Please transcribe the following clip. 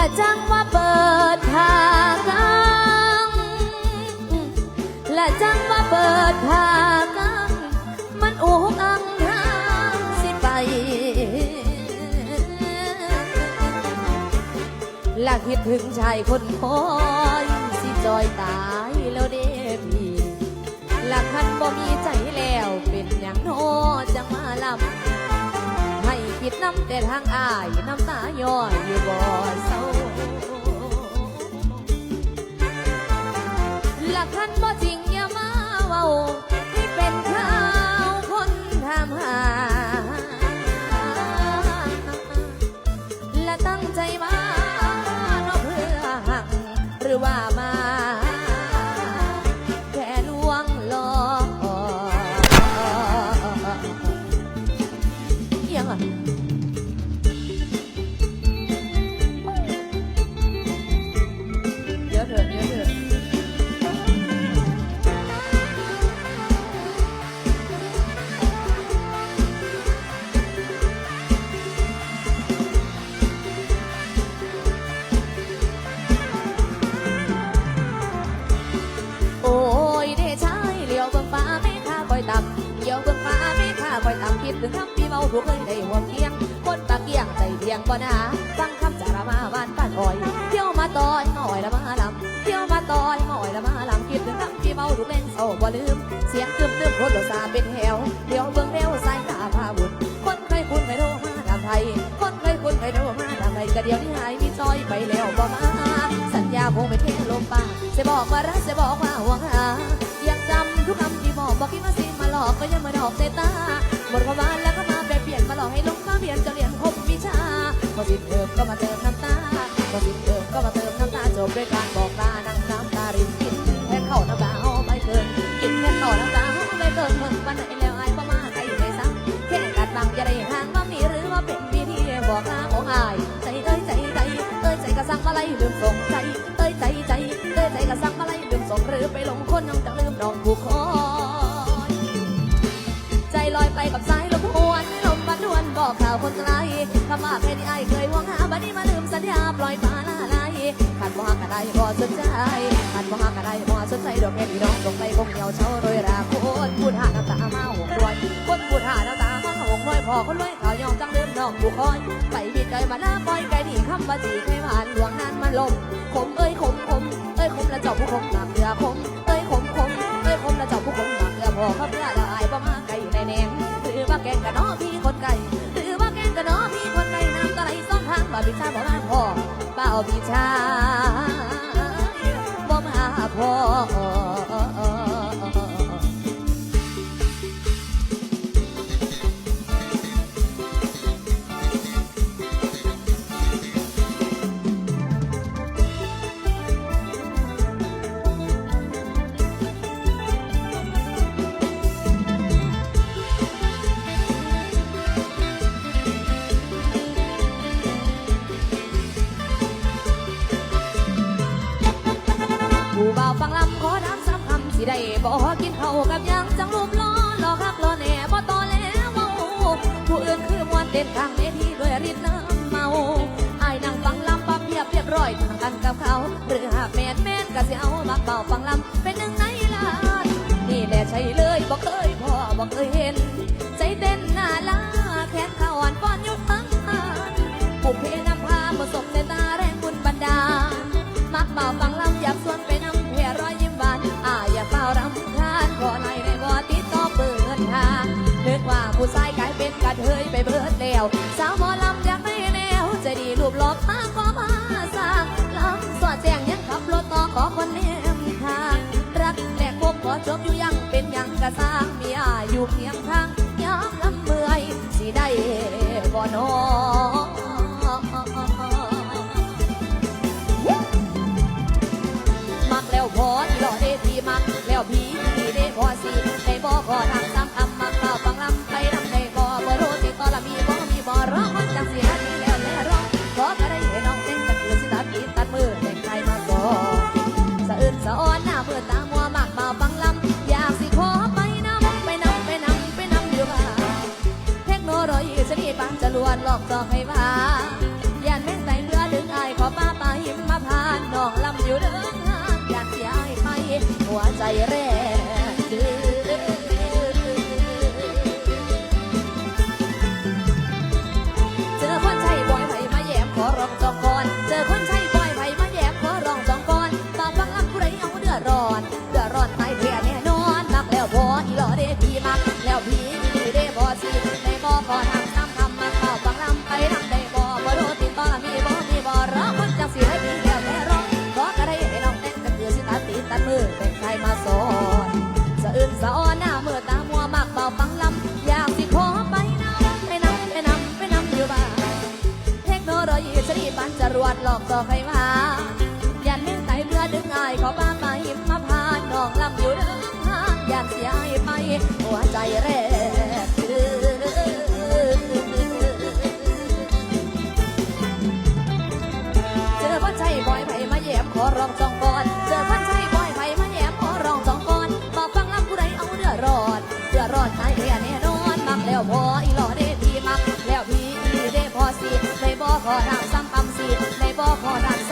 และจังว่าเปิดทางและจังว่าเปิดทางมันอุกอังทางสิไปและคิดถึงชายคนคอยสิจอยตายแล้วเด้พี่และคันบ่มีใจแล้วเป็นอย่างโนจังมาลำให้คิ ดน้ำแต่ทางอายน้ำตาย้อยอยู่บ่อเศร้า คิดถึงคำพี่เมาถูกเคยได้หัวเคียง คนปากเกี้ยงใจเทียงบ่นาฟังคำจารามาบ้านป้านอ่อย เที่ยวมาต่อยมาอ่อยละมาลำเที่ยวมาต่อยมาอ่อยละมาลำคิดถึงคำพี่เมาถูกเล่นโซ่บ่ลืม เสียงตึมตึมโคตรสาเป็นแถวเดี๋ยวเบิ่งเร็วสายตาพาบุญคนเคยคุ้นเคยโทรมาดำไทย คนเคยคุ้นเคยโทรมาดำไทยก็เดี๋ยวนี้หายมีซอยไปแล้วบ่มาสัญญาคงไม่เทลมปากจะบอกว่ารักจะบอกว่าห่วงหายังจำทุกคำที่บอกบอกคิดว่าสิมาหลอกก็ยังมาดอกเซตา หมดความหวานแล้วก็มาแปรเปลี่ยนมาหลอกให้ลงมาเรียนจะเรียนครบวิชาพอสิ้นเทอมก็มาเติมน้ำตาพอสิ้นเทอมก็มาเติมน้ำตาจบด้วยการบอกลานั่งน้ำตารินกินแค่เข้าน้ำตาเอาไปเกินกินแค่เข้าน้ำตาเอาไปเกินเมื่อวันไหนแล้วไอ้ประมาใครในซ้ำแค่กัดบังจะได้ห่างว่ามีหรือ บอกข่าวคนไกลคำว่าเพดีไอเคยหวงหาบัดนี้มาลืมสัญญาปล่อยปลาละลายขัดบ่ฮักกันได้บ่สนใจขัดบ่ฮักกันได้บ่สนใจดอกแค่พี่น้องลงไปคงเหี่ยวเฉาโรยราโคนพูดหาน้ำตามาหงรวยคนพูดหาน้ำตามาหงรวยพอคนรวยเขายอมจังลืมดอกผู้คอยไปบิดใจมาหน้าปล่อยไก่ดีคำว่าจีให้หวานหลวงนานมันลมขมเอ้ยขมขมเอ้ยขมและเจ้าผู้ขมหนักเรือขมเอ้ยขมขมเอ้ยขมและเจ้าผู้ขมหนักเรือพอเขาเพื่อละอายบ่มาไก่ในแนงหรือว่าแกงกะน้อพี่คน บิชาบ่มาพอเป่าบิชาบ่มาพอ บ่าวฟังลำขอน้ำซ้ำคำสิได้บอกกินข้าวกับยังจังรูปล้อหลอกฮักล้อแหน่บ่ต่อแล้วเมาผู้อื่นคือมวนเต้นข้างเวทีด้วยริดน้ำเมาอายนั่งฟังลำปั๊บเพียบเรียบร้อยทางกันกับเขาหรือหากแม่นแม่นก็สิเอามาเป่าฟังลำเป็นหนึ่งในล้านนี่แหละใช่เลยบ่เคยพอบ่เคยเห็น ผู้ชายกลายเป็นกระเทยไปเบิดแล้ว สาวหมอลำอยากได้แนว จะดีรูปหลอกมาก็มาสร้างลำสอดแจ้งยังขับรถต่อขอคนแนมทาง รักแรกพบขอจบอยู่ยังเป็นยังกระสร้างมีอาอยู่เพียงทางยามลำเมื่อยสิได้บ่นอ ลวนหลอกตอกให้มาอย่าแม่งใส่เรือดึงอายขอมาปาหิมมาพานน้องลำอยู่เดินห้างอยากเสียอายไปหัวใจแรง นจรวดหลอกต่อใครมายันเม่นไตเรือดึงอายขอบ้านมาหิมมาพานน้องลำอยู่เดินทางอยากเสียให้ไป หัวใจแรกคือเจอคนใช่บอยไผ่มาแยมขอร้องจองก่อน เจอคนใช่บอยไผ่มาแยมขอร้องจองก่อนมาฟังลำผู้ใดเอาเดือดร้อนเดือดร้อนตายแท้แน่นอนมักแล้วพออีหล่อเด้พี่มักแล้วพี่อีเด้พอสิในบ่ขอทางซ้ำ ในบ่